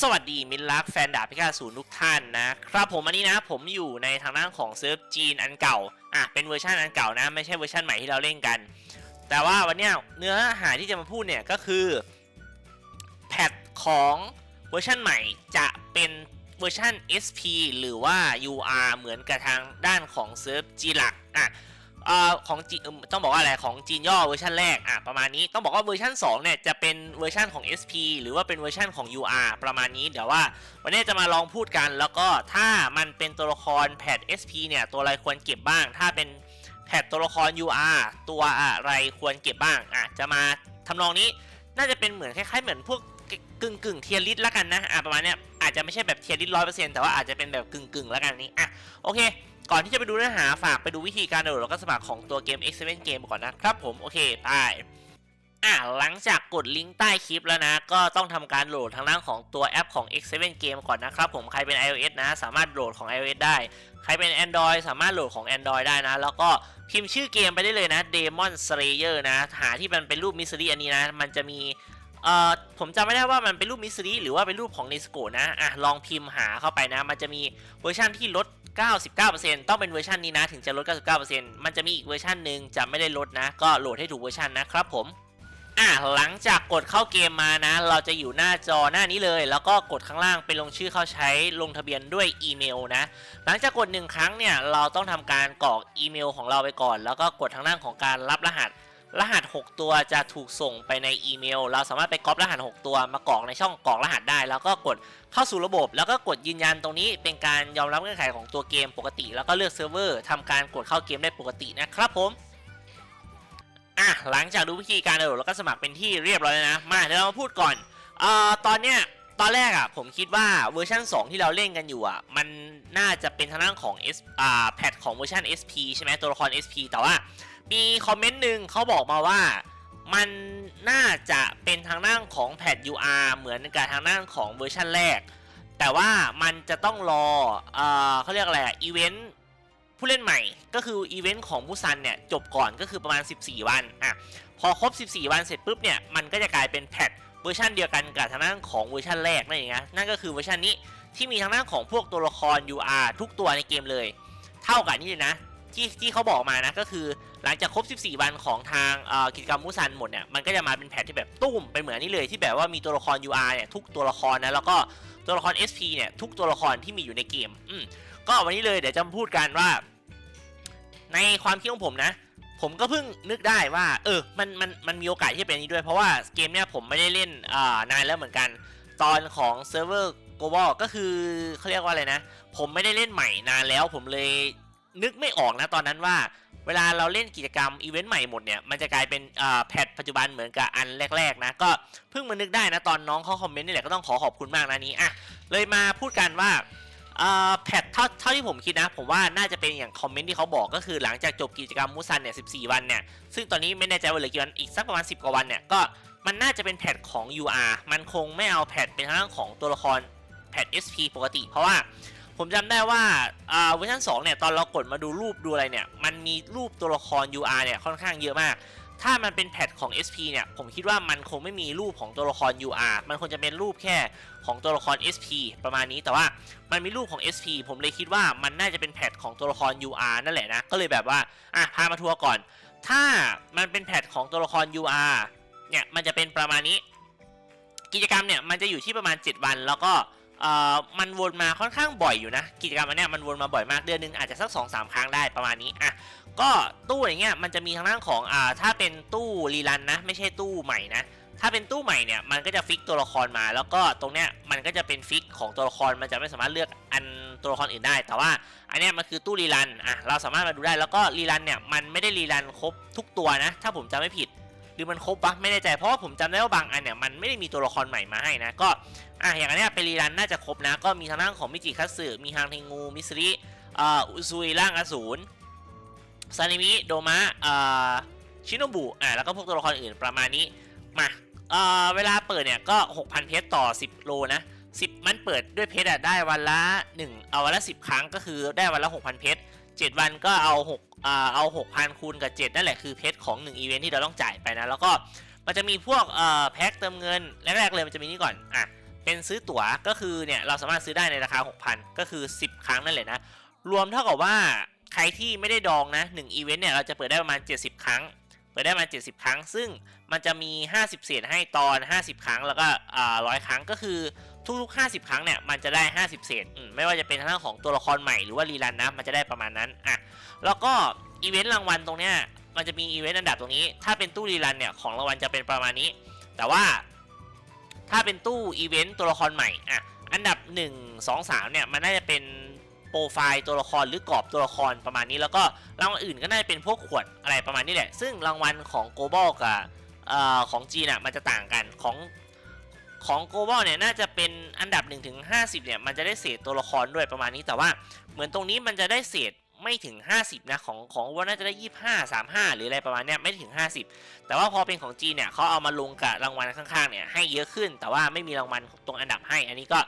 สวัสดีมิตรรักแฟนดาบพิฆาตศูนย์ทุกท่านนะครับผมอันนี้นะผมอยู่ในทางด้านของเซิร์ฟจีนอันเก่าอะเป็นเวอร์ชันอันเก่านะ ไม่ใช่เวอร์ชันใหม่ที่เราเล่นกัน แต่ว่าวันนี้เนื้อหาที่จะมาพูดเนี่ยก็คือแพทของเวอร์ชันใหม่จะเป็นเวอร์ชัน SP หรือว่า UR เหมือนกับทางด้านของเซิร์ฟจีหลักอะ เอ่อของจีนต้องบอกว่าอะไรของจีนย่อเวอร์ชันแรกอะประมาณนี้ต้องบอกว่าเวอร์ชัน2เนี่ยจะเป็นเวอร์ชันของ SP หรือว่าเป็นเวอร์ชันของ UR ประมาณนี้เดี๋ยวว่าวันนี้จะมาลองพูดกัน แล้วก็ถ้ามันเป็นตัวละครแพท SP เนี่ยตัวอะไรควรเก็บบ้าง ถ้าเป็นแพทตัวละคร UR ตัวอะไรควรเก็บบ้างอะจะมาทำนองนี้น่าจะเป็นเหมือนคล้ายๆเหมือนพวกกึ่งกึ่งเทียริสละกันนะอะประมาณเนี้ยอาจจะไม่ใช่แบบเทียริสร้อยเปอร์เซ็นต์แต่ว่าอาจจะเป็นแบบกึ่งกึ่งละกันนี้อะโอเค ก่อนที่จะไปดูเนื้อหาฝากไปดูวิธีการโหลดแล้วก็สมัครของตัวเกม X7 Game ก่อนนะครับผม โอเคไปอะหลังจากกดลิงก์ใต้คลิปแล้วนะ ก็ต้องทำการโหลดทางด้านของตัวแอปของ X7 Game ก่อนนะครับผมใครเป็น iOS นะ สามารถโหลดของ iOS ได้ ใครเป็น Android สามารถโหลดของ Android ได้นะ แล้วก็พิมพ์ชื่อเกมไปได้เลยนะ Demon Slayer นะ หาที่มันเป็นรูปมิสซิลี่อันนี้นะ มันจะมีเอ่อผมจำไม่ได้ว่ามันเป็นรูปมิสซิลี่หรือว่าเป็นรูปของเนสโกนะอะลองพิมพ์หาเข้าไปนะ มันจะมีเวอร์ชันที่ลด 99%ต้องเป็นเวอร์ชันนี้นะถึงจะลด 99%มันจะมีอีกเวอร์ชันหนึ่งจะไม่ได้ลดนะ ก็โหลดให้ถูกเวอร์ชันนะครับผมอะหลังจากกดเข้าเกมมานะ เราจะอยู่หน้าจอหน้านี้เลย แล้วก็กดข้างล่างไปลงชื่อเข้าใช้ลงทะเบียนด้วยอีเมลนะ หลังจากกดหนึ่งครั้งเนี่ยเราต้องทำการกรอกอีเมลของเราไปก่อน แล้วก็กดทางด้านของการรับรหัส รหัส 6 ตัวจะถูกส่งไปในอีเมล เราสามารถไปก๊อปรหัส 6 ตัวมากรอกในช่องกรอกรหัสได้ แล้วก็กดเข้าสู่ระบบ แล้วก็กดยืนยันตรงนี้เป็นการยอมรับเงื่อนไขของตัวเกมปกติ แล้วก็เลือกเซิร์ฟเวอร์ทำการกดเข้าเกมได้ปกตินะครับผมอะหลังจากดูวิธีการโหลดแล้วก็สมัครเป็นที่เรียบร้อยแล้วนะ มาเดี๋ยวเรามาพูดก่อนเอ่อตอนเนี้ยตอนแรกอะผมคิดว่าเวอร์ชัน2 ที่เราเล่นกันอยู่อะมันน่าจะเป็นทางด้านของ S อ่าแพทของเวอร์ชัน SP ใช่ไหมตัวละคร SP แต่ว่า มีคอมเมนต์หนึ่งเขาบอกมาว่ามันน่าจะเป็นทางด้านของแพท UR เหมือนกับทางด้านของเวอร์ชันแรก แต่ว่ามันจะต้องรอเอ่อเขาเรียกอะไรอะอีเวนต์ผู้เล่นใหม่ ก็คืออีเวนต์ของมูซันเนี่ยจบก่อนก็คือประมาณ 14 วันอะพอครบ 14 วันเสร็จปุ๊บเนี่ยมันก็จะกลายเป็นแพทเวอร์ชันเดียวกันกับทางด้านของเวอร์ชันแรกนั่นเองนะนั่นก็คือเวอร์ชันนี้ที่มีทางด้านของพวกตัวละคร UR ทุกตัวในเกมเลย เท่ากับนี่เลยนะที่ที่เขาบอกมานะก็คือ หลังจากครบ 14 วันของทางกิจกรรมมูซันหมดเนี่ยมันก็จะมาเป็นแพทที่แบบตุ้มเป็นเหมือนนี่เลยที่แบบว่ามีตัวละคร UR เนี่ยทุกตัวละครนะแล้วก็ตัวละคร SP เนี่ยทุกตัวละครที่มีอยู่ในเกมอืมก็วันนี้เลยเดี๋ยวจะมาพูดกันว่า ในความคิดของผมนะ ผมก็เพิ่งนึกได้ว่า เออมันมันมันมีโอกาสที่จะเป็นนี้ด้วยเพราะว่าเกมเนี้ยผมไม่ได้เล่นอ่านานแล้วเหมือนกัน ตอนของเซิร์ฟเวอร์ global ก็คือเขาเรียกว่าอะไรนะ ผมไม่ได้เล่นใหม่นานแล้วผมเลยนึกไม่ออกนะตอนนั้นว่า เวลาเราเล่นกิจกรรมอีเวนต์ใหม่หมดเนี่ย มันจะกลายเป็นแพทปัจจุบันเหมือนกับอันแรก ๆ นะ ก็เพิ่งมานึกได้นะ ตอนน้องเขาคอมเมนต์นี่แหละก็ต้องขอขอบคุณมากนะนี้อะเลยมาพูดกันว่าแพทเท่าเท่าที่ผมคิดนะ ผมว่าน่าจะเป็นอย่างคอมเมนต์ที่เขาบอกก็คือหลังจากจบกิจกรรมมูซันเนี่ย14 วันเนี่ย ซึ่งตอนนี้ไม่แน่ใจว่าเหลือกี่วันอีกสักประมาณ 10 กว่าวันเนี่ยก็มันน่าจะเป็นแพทของ UR มันคงไม่เอาแพทเป็นทางของตัวละครแพท SP ปกติ เพราะว่า ผมจำได้ว่าเวอร์ชัน2เนี่ยตอนเรากดมาดูรูปดูอะไรเนี่ย มันมีรูปตัวละคร UR เนี่ยค่อนข้างเยอะมาก ถ้ามันเป็นแพทของ SP เนี่ย ผมคิดว่ามันคงไม่มีรูปของตัวละคร UR มันควรจะเป็นรูปแค่ของตัวละคร SP ประมาณนี้แต่ว่ามันมีรูปของ SP ผมเลยคิดว่ามันน่าจะเป็นแพทของตัวละคร UR นั่นแหละนะ ก็เลยแบบว่าอะพามาทัวร์ก่อน ถ้ามันเป็นแพทของตัวละคร UR เนี่ยมันจะเป็นประมาณนี้ กิจกรรมเนี่ยมันจะอยู่ที่ประมาณ 7 วันแล้วก็ มันวนมาค่อนข้างบ่อยอยู่นะ กิจกรรมอันเนี้ยมันวนมาบ่อยมากเดือนหนึงอาจจะสัก2-3ครั้งได้ประมาณนี้อะก็ตู้อย่างเงี้ยมันจะมีทางด้านของอ่าถ้าเป็นตู้รีรันนะ ไม่ใช่ตู้ใหม่นะถ้าเป็นตู้ใหม่เนี่ยมันก็จะฟิกตัวละครมา แล้วก็ตรงเนี้ยมันก็จะเป็นฟิกของตัวละครมันจะไม่สามารถเลือกอันตัวละครอื่นได้ แต่ว่าอันเนี้ยมันคือตู้รีรันอะเราสามารถมาดูได้แล้วก็รีรันเนี่ยมันไม่ได้รีรันครบทุกตัวนะ ถ้าผมจำไม่ผิด หรือมันครบปะไม่แน่ใจเพราะว่าผมจำได้ว่าบางอันเนี่ยมันไม่ได้มีตัวละครใหม่มาให้นะก็อะอย่างอันเนี้ยเป็นรีรันน่าจะครบนะ ก็มีทางด้านของมิจิคัตสึมีฮางเทงูมิสริอ่าอุซุยร่างอสูรซานิมิโดมะอ่าชิโนบุอ่าแล้วก็พวกตัวละครอื่นประมาณนี้มาเอ่อเวลาเปิดเนี่ยก็ 6,000 เพชรต่อ 10 โลนะ10 มันเปิดด้วยเพชรอะได้วันละ 1 เอาวันละ 10 ครั้งก็คือได้วันละ 6,000 เพชร 7 วันก็เอา6อ่าเอา6,000คูณกับ 7 นั่นแหละคือเพชรของ1อีเวนท์ที่เราต้องจ่ายไปนะแล้วก็มันจะมีพวกเอ่อแพ็คเติมเงินแรกๆเลยมันจะมีนี่ก่อนอะเป็นซื้อตั๋วก็คือเนี่ยเราสามารถซื้อได้ในราคา 6,000 ก็คือ 10 ครั้งนั่นแหละนะ รวมเท่ากับว่าใครที่ไม่ได้ดองนะ1อีเวนต์เนี่ยเราจะเปิดได้ประมาณ 70 ครั้ง เปิดได้ประมาณ 70 ครั้ง ซึ่งมันจะมี 50 เศษให้ตอน 50 ครั้งแล้วก็อ่า100ครั้งก็คือ ทุกๆ 50 ครั้งเนี่ยมันจะได้ 50 เศษมไม่ว่าจะเป็นทางด้านของตัวละครใหม่หรือว่ารีรันนะมันจะได้ประมาณนั้นอะแล้วก็อีเวนต์รางวัลตรงเนี้ยมันจะมีอีเวนต์อันดับตรงนี้ ถ้าเป็นตู้รีรันเนี่ยของรางวัลจะเป็นประมาณนี้ แต่ว่าถ้าเป็นตู้อีเวนต์ตัวละครใหม่อะอันดับ 1 2 3เนี่ยมันน่าจะเป็นโปรไฟล์ตัวละครหรือกรอบตัวละครประมาณนี้ แล้วก็รางวัลอื่นก็น่าจะเป็นพวกขวดอะไรประมาณนี้แหละซึ่งรางวัลของโกลบอลกับเอ่อของจีนอะมันจะต่างกันของ ของโกลบอลเนี่ยน่าจะเป็นอันดับ1ถึง50เนี่ยมันจะได้เศษตัวละครด้วยประมาณนี้แต่ว่า เหมือนตรงนี้มันจะได้เศษไม่ถึง 50 นะ ของของว่าน่าจะได้ 25 35 หรืออะไรประมาณเนี้ยไม่ถึง 50 แต่ว่าพอเป็นของจีนเนี่ยเขาเอามาลงกับรางวัลข้างๆเนี่ยให้เยอะขึ้น แต่ว่าไม่มีรางวัลตรงอันดับให้ อันนี้ก็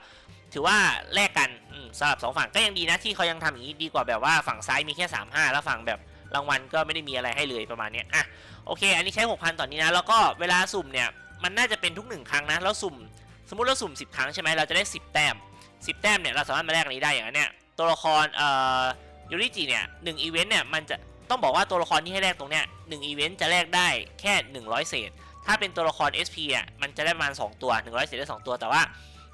ถือว่าแลกกันสำหรับสองฝั่งก็ยังดีนะที่เขายังทำอย่างนี้ดีกว่าแบบว่าฝั่งซ้ายมีแค่ 35 แล้วฝั่งแบบรางวัลก็ไม่ได้มีอะไรให้เลยประมาณนี้อะโอเค อันนี้ใช้ 6,000ตอนนี้นะแล้วก็เวลาสุ่มเนี่ย มันน่าจะเป็นทุก1ครั้งนะ แล้วสุ่ม สมมติเราสุ่ม 10 ครั้งใช่ไหมเราจะได้ 10 แต้ม 10 แต้มเนี่ยเราสามารถมาแลกอันนี้ได้อย่างนั้นเนี่ยตัวละครเอ่อยูริจิเนี่ยหนึ่งอีเวนต์เนี่ยมันจะต้องบอกว่าตัวละครที่ให้แลกตรงเนี้ยหนึ่งอีเวนต์จะแลกได้แค่ 100 เศษ ถ้าเป็นตัวละคร SP อะมันจะได้ประมาณ 2 ตัว 100 เศษได้ 2 ตัว แต่ว่า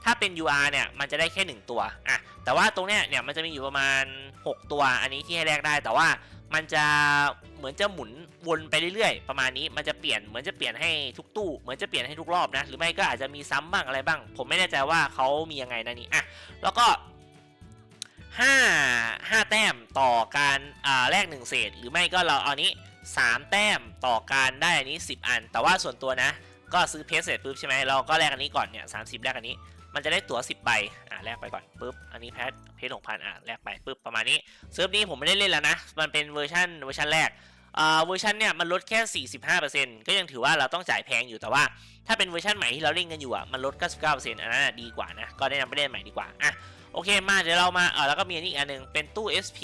ถ้าเป็น UR เนี่ยมันจะได้แค่ 1 ตัวอะแต่ว่าตรงเนี้ยเนี่ยมันจะมีอยู่ประมาณ 6 ตัว อันนี้ที่ให้แลกได้แต่ว่า มันจะเหมือนจะหมุนวนไปเรื่อยๆ ประมาณนี้มันจะเปลี่ยนเหมือนจะเปลี่ยนให้ทุกตู้เหมือนจะเปลี่ยนให้ทุกรอบนะหรือไม่ก็อาจจะมีซ้ำบ้างอะไรบ้าง ผมไม่แน่ใจว่าเขามียังไงนะนี่อะแล้วก็5 5 แต้มต่อการอ่าแลก1เศษ หรือไม่ก็เราเอานี้ 3 แต้มต่อการได้อันนี้ 10 อัน แต่ว่าส่วนตัวนะ ก็ซื้อเพจเสร็จปุ๊บใช่ไหมเราก็แลกอันนี้ก่อนเนี่ยสามสิบแลกอันนี้ มันจะได้ตั๋ว 10 ใบ อ่าแลกไปก่อนปุ๊บ อันนี้แพทเพจหกพันอ่าแลกไปปุ๊บประมาณนี้เซิร์ฟนี้ผมไม่ได้เล่นแล้วนะ มันเป็นเวอร์ชันเวอร์ชันแรกอ่าเวอร์ชันเนี่ยมันลดแค่ 45%ก็ยังถือว่าเราต้องจ่ายแพงอยู่แต่ว่า ถ้าเป็นเวอร์ชันใหม่ที่เราเล่นกันอยู่อะมันลด 99%อันนั้นดีกว่านะ ก็แนะนำไปเล่นใหม่ดีกว่า อะโอเคมาเดี๋ยวเรามาเออแล้วก็มีอันนี้อีกอันหนึงเป็นตู้ SP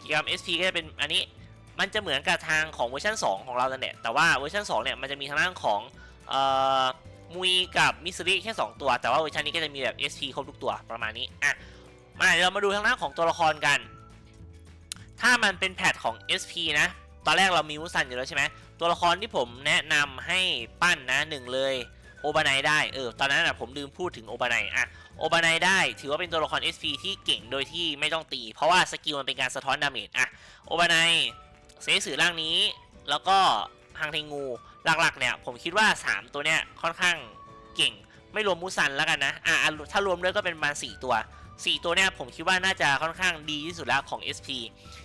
กิจกรรม SP ก็จะเป็นอันนี้มันจะเหมือนกับทางของเวอร์ชัน2 ของเราแต่นแหละแต่ว่าเวอร์ชัน2เนี่ยมันจะมีทางด้านของเอ่อ มุยกับมิสซิริแค่ 2 ตัว แต่ว่าเวอร์ชันนี้ก็จะมีแบบ SP ครบทุกตัวประมาณนี้อะมาเดี๋ยวเรามาดูทางด้านของตัวละครกัน ถ้ามันเป็นแพทของ SP นะ ตอนแรกเรามีมุสันอยู่แล้วใช่ไหมตัวละครที่ผมแนะนำให้ปั้นนะหนึ่งเลยโอบานายได้เออตอนนั้นอะผมลืมพูดถึงโอบานายอะโอบานายได้ ถือว่าเป็นตัวละคร SP ที่เก่งโดยที่ไม่ต้องตี เพราะว่าสกิลมันเป็นการสะท้อนดาเมจอะโอบานายเซสือร่างนี้ แล้วก็ฮังเทงู หลักๆเนี่ยผมคิดว่า 3 ตัวเนี้ยค่อนข้างเก่ง ไม่รวมมูซันแล้วกันนะอะอะถ้ารวมด้วยก็เป็นประมาณ4ตัว 4 ตัวเนี้ยผมคิดว่าน่าจะค่อนข้างดีที่สุดแล้วของ SP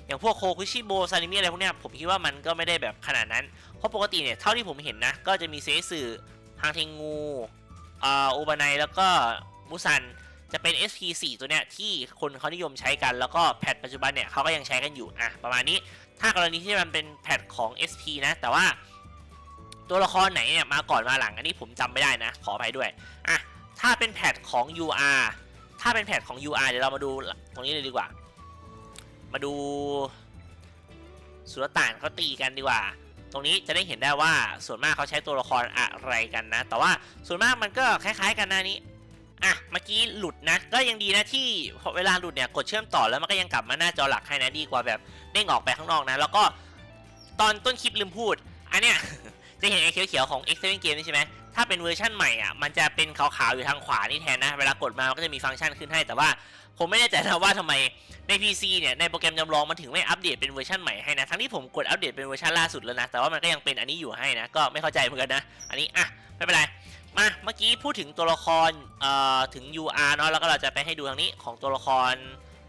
อย่างพวกโคคุชิโบซานิมิอะไรพวกเนี้ยผมคิดว่ามันก็ไม่ได้แบบขนาดนั้น เพราะปกติเนี่ยเท่าที่ผมเห็นนะ ก็จะมีเซสือฮังเทงูอ่าโอบานายแล้วก็มูซันจะเป็น SP 4 ตัวเนี้ยที่คนเขานิยมใช้กันแล้วก็แพทปัจจุบันเนี่ยเขาก็ยังใช้กันอยู่อะประมาณนี้ ถ้ากรณีที่มันเป็นแพทของ SP นะ แต่ว่า ตัวละครไหนเนี่ยมาก่อนมาหลังอันนี้ผมจำไม่ได้นะ ขออภัยด้วยอะถ้าเป็นแพทของ UR ถ้าเป็นแพทของ UR เดี๋ยวเรามาดูตรงนี้เลยดีกว่า มาดูสุลต่านเขาตีกันดีกว่า ตรงนี้จะได้เห็นได้ว่าส่วนมากเขาใช้ตัวละครอะไรกันนะ แต่ว่าส่วนมากมันก็คล้าย ๆ กันนะนี้อะเมื่อกี้หลุดนะก็ยังดีนะที่เวลาหลุดเนี่ยกดเชื่อมต่อแล้วมันก็ยังกลับมาหน้าจอหลักให้นะดีกว่าแบบเด้งออกไปข้างนอกนะ แล้วก็ตอนต้นคลิปลืมพูดอันเนี้ย จะเห็นไอ้เขียวๆของ X7 Game นี่ใช่ไหมถ้าเป็นเวอร์ชั่นใหม่อะมันจะเป็นขาวๆอยู่ทางขวานี่แทนนะ เวลากดมามันก็จะมีฟังก์ชันขึ้นให้ แต่ว่าผมไม่แน่ใจนะว่าทำไมใน PC เนี่ยในโปรแกรมจำลองมันถึงไม่อัปเดตเป็นเวอร์ชันใหม่ให้นะทั้งที่ผมกดอัปเดตเป็นเวอร์ชันล่าสุดแล้วนะแต่ว่ามันก็ยังเป็นอันนี้อยู่ให้นะก็ไม่เข้าใจเหมือนกันนะ อันนี้อะไม่เป็นไรมาเมื่อกี้พูดถึงตัวละครเอ่อถึง UR เนาะแล้วก็เราจะไปให้ดูทางนี้ของตัวละคร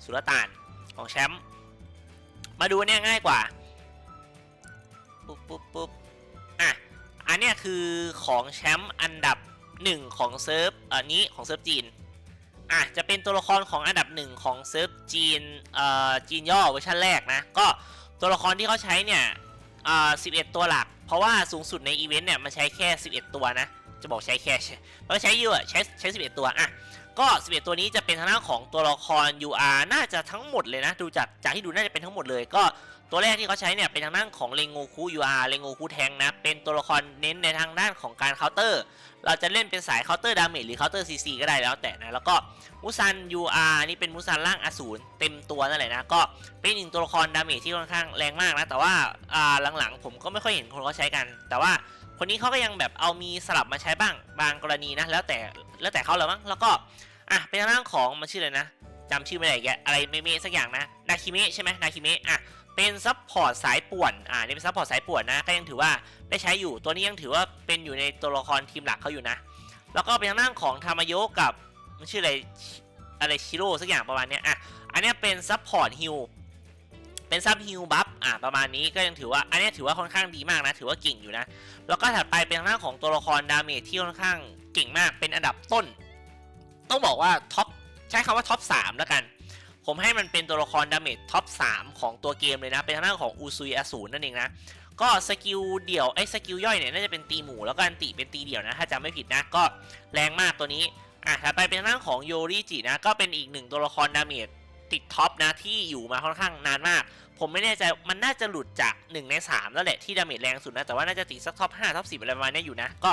สุลต่านของแชมป์มาดูเนี่ยง่ายกว่าปุ๊บปุ๊บปุ๊บ เนี้ยคือของแชมป์อันดับหนึ่งของเซิร์ฟอันนี้ของเซิร์ฟจีนอะจะเป็นตัวละครของอันดับหนึ่งของเซิร์ฟจีนเอ่อจีนย่อเวอร์ชันแรกนะ ก็ตัวละครที่เขาใช้เนี่ยอ่า11ตัวหลัก เพราะว่าสูงสุดในอีเวนต์เนี่ยมันใช้แค่ 11 ตัวนะ จะบอกใช้แค่ใช้มันใช้เยอะใช้ใช้11ตัวอะก็ 11 ตัวนี้จะเป็นทางด้านของตัวละคร UR น่าจะทั้งหมดเลยนะ ดูจากจากที่ดูน่าจะเป็นทั้งหมดเลยก็ ตัวแรกที่เขาใช้เนี่ยเป็นทางด้านของเลงโงคุยูอาร์เลงโงคุแทงนะ เป็นตัวละครเน้นในทางด้านของการเคาน์เตอร์ เราจะเล่นเป็นสายเคาน์เตอร์ดาเมจหรือเคาน์เตอร์ซีซีก็ได้แล้วแต่นะ แล้วก็มุซัน UR นี่เป็นมุซันร่างอสูรเต็มตัวนั่นแหละนะ ก็เป็นหนึ่งตัวละครดาเมจที่ค่อนข้างแรงมากนะ แต่ว่าอ่าหลังๆ ผมก็ไม่ค่อยเห็นคนเขาใช้กัน แต่ว่าคนนี้เขาก็ยังแบบเอามีสลับมาใช้บ้างบางกรณีนะ แล้วแต่แล้วแต่เขาเลยมั้ง แล้วก็อะเป็นทางด้านของมันชื่ออะไรนะจำชื่อไม่ได้แกอะไรเมเมสักอย่างนะนาคิเมะใช่ไหมนาคิเมะอะ เป็นซับพอร์ตสายป่วน อ่านี่เป็นซับพอร์ตสายป่วนนะ ก็ยังถือว่าได้ใช้อยู่ ตัวนี้ยังถือว่าเป็นอยู่ในตัวละครทีมหลักเขาอยู่นะ แล้วก็เป็นทางด้านของทามโยกับมันชื่ออะไร อะไรชิโร่สักอย่างประมาณนี้อะ อันนี้เป็นซับพอร์ตฮิลเป็นซับฮิลบัฟ อ่าประมาณนี้ก็ยังถือว่า อันนี้ถือว่าค่อนข้างดีมากนะ ถือว่าเก่งอยู่นะ แล้วก็ถัดไปเป็นทางด้านของตัวละครดาเมจที่ค่อนข้างเก่งมาก เป็นอันดับต้น ต้องบอกว่าท็อป ใช้คำว่าท็อป3แล้วกัน ผมให้มันเป็นตัวละครดาเมจท็อป 3 ของตัวเกมเลยนะ เป็นทางด้านของอูซุยอสูรนั่นเองนะ ก็สกิลเดี่ยวไอ้สกิลย่อยเนี่ยน่าจะเป็นตีหมูแล้วก็อันติเป็นตีเดี่ยวนะ ถ้าจำไม่ผิดนะ ก็แรงมากตัวนี้ อะถัดไปเป็นทางด้านของโยริจินะ ก็เป็นอีกหนึ่งตัวละครดาเมจติดท็อปนะที่อยู่มาค่อนข้างนานมาก ผมไม่แน่ใจมันน่าจะหลุดจาก 1 ใน 3 แล้วแหละที่ดาเมจแรงสุดนะ แต่ว่าน่าจะติดสักท็อป5ท็อป10อะไรประมาณนี้อยู่นะ ก็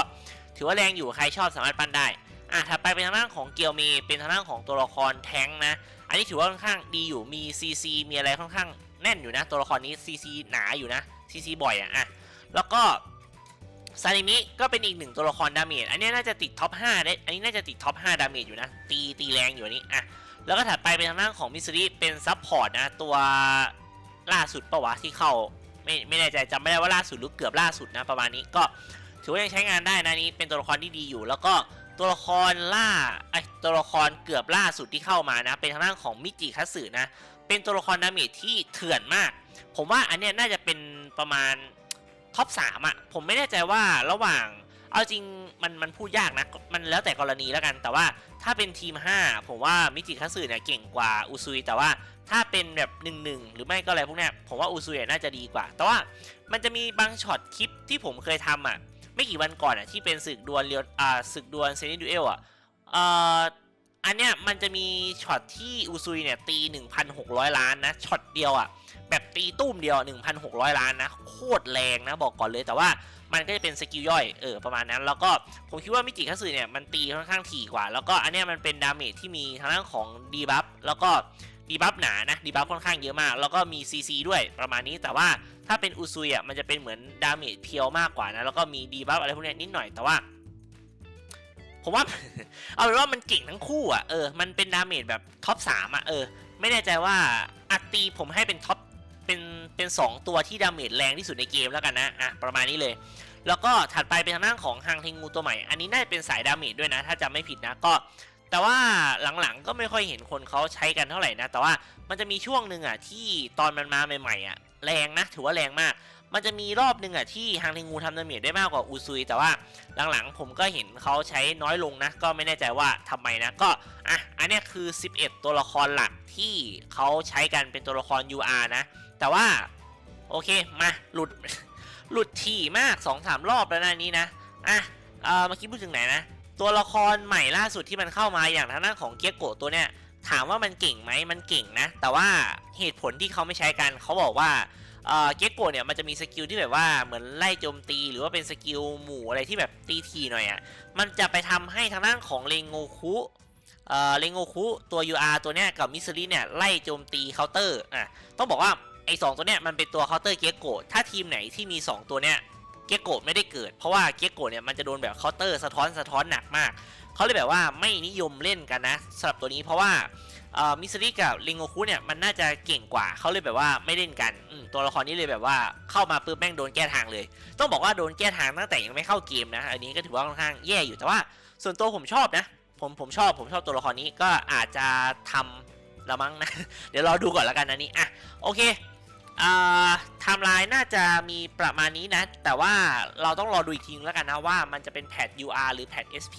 ถือว่าแรงอยู่ใครชอบสามารถปั้นได้อะถัดไปเป็นทางด้านของเกียวเมเป็นทางด้านของตัวละครแท้งนะ อันนี้ถือว่าค่อนข้างดีอยู่มี CC มีอะไรค่อนข้างแน่นอยู่นะ ตัวละครนี้ CC หนาอยู่นะ CC บ่อยอะอะแล้วก็ซานิมิก็เป็นอีกหนึ่งตัวละครดาเมจอันนี้น่าจะติดท็อป5ได้อันนี้น่าจะติดท็อป5ดาเมจอยู่นะ ตีตีแรงอยู่อันนี้อะแล้วก็ถัดไปเป็นทางด้านของมิสซิเป็นซับพอร์ตนะ ตัวล่าสุดปะวะที่เข้าไม่ไม่แน่ใจจำไม่ได้ว่าล่าสุดหรือเกือบล่าสุดนะประมาณนี้ก็ถือว่ายังใช้งานได้นะนี้เป็นตัวละครที่ดีอยู่ แล้วก็ ตัวละครล่าไอตัวละครเกือบล่าสุดที่เข้ามานะ เป็นทางด้านของมิจิคัตสึนะ เป็นตัวละครดาเมจที่เถื่อนมาก ผมว่าอันเนี้ยน่าจะเป็นประมาณท็อปสามอะผมไม่แน่ใจว่าระหว่างเอาจริงมันมันพูดยากนะ มันแล้วแต่กรณีแล้วกัน แต่ว่าถ้าเป็นทีม 5 ผมว่ามิจิคัตสึเนี่ยเก่งกว่าอุซุย แต่ว่าถ้าเป็นแบบ1นึหรือไม่ก็อะไรพวกเนี้ยผมว่าอุซุยน่าจะดีกว่า แต่ว่ามันจะมีบางช็อตคลิปที่ผมเคยทำอะ ไม่กี่วันก่อนอะที่เป็นศึกดวลเรียวอ่าศึกดวลเซนิดูเอลอะเอ่ออันเนี้ยมันจะมีช็อตที่อุซุยเนี่ยตี 1,600 ล้านนะช็อตเดียวอะแบบตีตุ้มเดียว 1,600 ล้านนะโคตรแรงนะบอกก่อนเลยแต่ว่ามันก็จะเป็นสกิลย่อยเออประมาณนั้น แล้วก็ผมคิดว่ามิจิคัสึเนี่ยมันตีค่อนข้างถี่กว่า แล้วก็อันเนี้ยมันเป็นดาเมจที่มีทางด้านของดีบัฟแล้วก็ดีบัฟหนานะดีบัฟค่อนข้างเยอะมาก แล้วก็มี CC ด้วยประมาณนี้แต่ว่า ถ้าเป็นอุซุยอะมันจะเป็นเหมือนดาเมจเพียวมากกว่านะ แล้วก็มีดีบัฟอะไรพวกนี้นิดหน่อยแต่ว่า ผมว่า เอาเป็นว่ามันเก่งทั้งคู่อะเออมันเป็นดาเมจแบบท็อปสามอะเออ ไม่แน่ใจว่าอัตตีผมให้เป็นท็อปเป็นเป็นสองตัวที่ดาเมจแรงที่สุดในเกมแล้วกันนะอะประมาณนี้เลย แล้วก็ถัดไปเป็นทางด้านของฮังเทงูตัวใหม่ อันนี้น่าจะเป็นสายดาเมจด้วยนะ ถ้าจำไม่ผิดนะก็แต่ว่าหลังๆก็ไม่ค่อยเห็นคนเขาใช้กันเท่าไหร่นะ แต่ว่ามันจะมีช่วงหนึ่งอะที่ตอนมันมาใหม่ๆอะ แรงนะ ถือว่าแรงมาก มันจะมีรอบหนึ่งอะที่ฮังเทงูทำดาเมจได้มากกว่าอูซุย แต่ว่าหลังๆ ผมก็เห็นเขาใช้น้อยลงนะ ก็ไม่แน่ใจว่าทำไมนะ ก็อะอันนี้คือ 11 ตัวละครหลักที่เขาใช้กันเป็นตัวละคร UR นะ แต่ว่าโอเคมาหลุดหลุดถี่มาก 2-3 รอบแล้วนะนนี้นะอะเออเมื่อกี้พูดถึงไหนนะ ตัวละครใหม่ล่าสุดที่มันเข้ามาอย่างทางด้านของเกียโกะตัวเนี้ย ถามว่ามันเก่งไหมมันเก่งนะ แต่ว่าเหตุผลที่เขาไม่ใช้กันเขาบอกว่าเอ่อเกโกเนี่ยมันจะมีสกิลที่แบบว่าเหมือนไล่โจมตีหรือว่าเป็นสกิลหมู่อะไรที่แบบตีทีหน่อยอะ่ะมันจะไปทำให้ทางด้านของเลงโงคุเอ่อเลงโงคุตัว UR ตัวเนี้ยกับมิสซิลี่เนี่ยไล่โจมตีเคาน์เตอร์อะต้องบอกว่าไอ้สตัวเนี้ยมันเป็นตัวเคาน์เตอร์เกโกถ้าทีมไหนที่มี 2 ตัวเนี้ยเกโกไม่ได้เกิด เพราะว่าเกโกเนี่ยมันจะโดนแบบเคาน์เตอร์สะท้อนสะท้อนหนักมาก เขาเลยแบบว่าไม่นิยมเล่นกันนะสำหรับตัวนี้เพราะว่ามิสซิกับลิงโงคุเนี่ยมันน่าจะเก่งกว่าเขาเลยแบบว่าไม่เล่นกันตัวละครนี้เลยแบบว่าเข้ามาปุ๊บแม่งโดนแก้ทางเลย ต้องบอกว่าโดนแก้ทางตั้งแต่ยังไม่เข้าเกมนะ อันนี้ก็ถือว่าค่อนข้างแย่อยู่แต่ว่า ส่วนตัวผมชอบนะ ผมผมชอบผมชอบตัวละครนี้ก็อาจจะทำละมั้งนะ เดี๋ยวรอดูก่อนแล้วกันอันนี้อะโอเคไทม์ไลน์น่าจะมีประมาณนี้นะ แต่ว่าเราต้องรอดูอีกทีนึงแล้วกันนะว่ามันจะเป็นแพท UR หรือแพท SP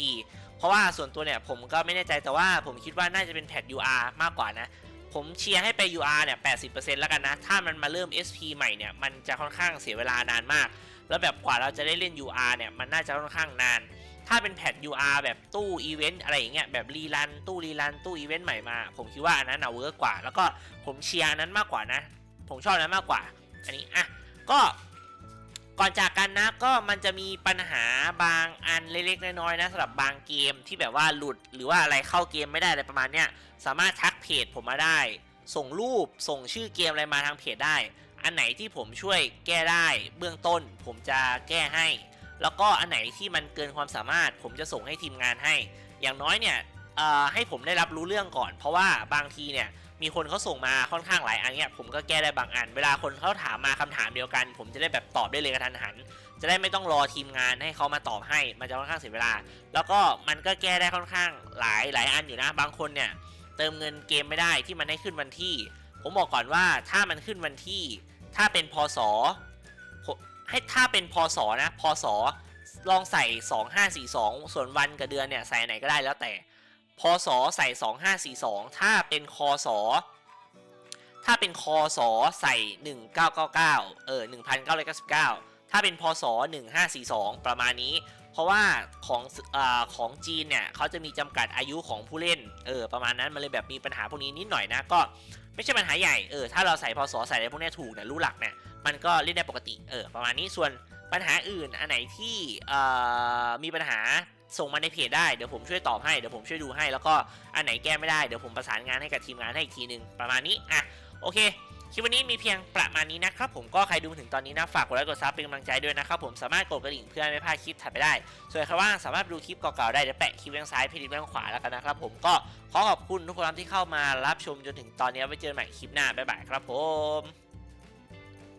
เพราะว่าส่วนตัวเนี่ยผมก็ไม่แน่ใจแต่ว่าผมคิดว่าน่าจะเป็นแพท UR มากกว่านะ ผมเชียร์ให้ไป UR เนี่ย 80%แล้วกันนะ ถ้ามันมาเริ่ม SP ใหม่เนี่ย มันจะค่อนข้างเสียเวลานานมาก แล้วแบบกว่าเราจะได้เล่น UR เนี่ย มันน่าจะค่อนข้างนาน ถ้าเป็นแพท UR แบบตู้อีเวนต์อะไรอย่างเงี้ย แบบรีรัน ตู้รีรัน ตู้อีเวนต์ใหม่มา ผมคิดว่าอันนั้นเอาเวิร์กกว่า แล้วก็ผมเชียร์นั้นมากกว่านะ ผมชอบนั้นมากกว่า อันนี้ อะ ก็ ก่อนจากกันนะก็มันจะมีปัญหาบางอันเล็กๆน้อยๆนะสำหรับบางเกมที่แบบว่าหลุดหรือว่าอะไรเข้าเกมไม่ได้อะไรประมาณเนี้ยสามารถทักเพจผมมาได้ ส่งรูปส่งชื่อเกมอะไรมาทางเพจได้ อันไหนที่ผมช่วยแก้ได้ เบื้องต้นผมจะแก้ให้ แล้วก็อันไหนที่มันเกินความสามารถ ผมจะส่งให้ทีมงานให้ อย่างน้อยเนี่ยให้ผมได้รับรู้เรื่องก่อน เพราะว่าบางทีเนี่ย มีคนเขาส่งมาค่อนข้างหลายอันเนี่ยผมก็แก้ได้บางอัน เวลาคนเขาถามมาคำถามเดียวกัน ผมจะได้แบบตอบได้เลยกระทันหัน จะได้ไม่ต้องรอทีมงานให้เขามาตอบให้มันจะค่อนข้างเสียเวลา แล้วก็มันก็แก้ได้ค่อนข้างหลายหลายอันอยู่นะ บางคนเนี่ยเติมเงินเกมไม่ได้ที่มันให้ขึ้นวันที่ ผมบอกก่อนว่าถ้ามันขึ้นวันที่ ถ้าเป็นพศให้ถ้าเป็นพศนะพศลองใส่ 2542 ส่วนวันกับเดือนเนี่ยใส่ไหนก็ได้แล้วแต่ พศใส่ 2542 ถ้าเป็นคศถ้าเป็นคศใส่ 1999 เออ 1999 ถ้าเป็นพศ 1542 ประมาณนี้ เพราะว่าของอาของจีนเนี่ยเขาจะมีจำกัดอายุของผู้เล่น เออ ประมาณนั้นมันเลยแบบมีปัญหาพวกนี้นิดหน่อยนะ ก็ไม่ใช่ปัญหาใหญ่ เออ ถ้าเราใส่พศใส่อะไรพวกนี้ถูกเนี่ยรู้หลักเนี่ยมันก็เล่นได้ปกติ เออ ประมาณนี้ ส่วนปัญหาอื่น อันไหนที่เอ่อมีปัญหา ส่งมาในเพจได้เดี๋ยวผมช่วยตอบให้เดี๋ยวผมช่วยดูให้ แล้วก็อันไหนแก้ไม่ได้เดี๋ยวผมประสานงานให้กับทีมงานให้อีกทีนึงประมาณนี้อะโอเคคลิปวันนี้มีเพียงประมาณนี้นะครับผมก็ใครดูถึงตอนนี้นะฝากกดไลค์กดซับเป็นกำลังใจด้วยนะครับผมสามารถกดกระดิ่งเพื่อไม่พลาดคลิปถัดไปได้ ส่วนใครว่างสามารถดูคลิปเก่าๆได้เดี๋ยวแปะคลิปเบื้องซ้ายเพจเบื้องขวาแล้วกันนะครับผมก็ขอขอบคุณทุกคนที่เข้ามารับชมจนถึงตอนนี้ไว้เจอกันใหม่คลิปหน้าบ๊ายบายครับผม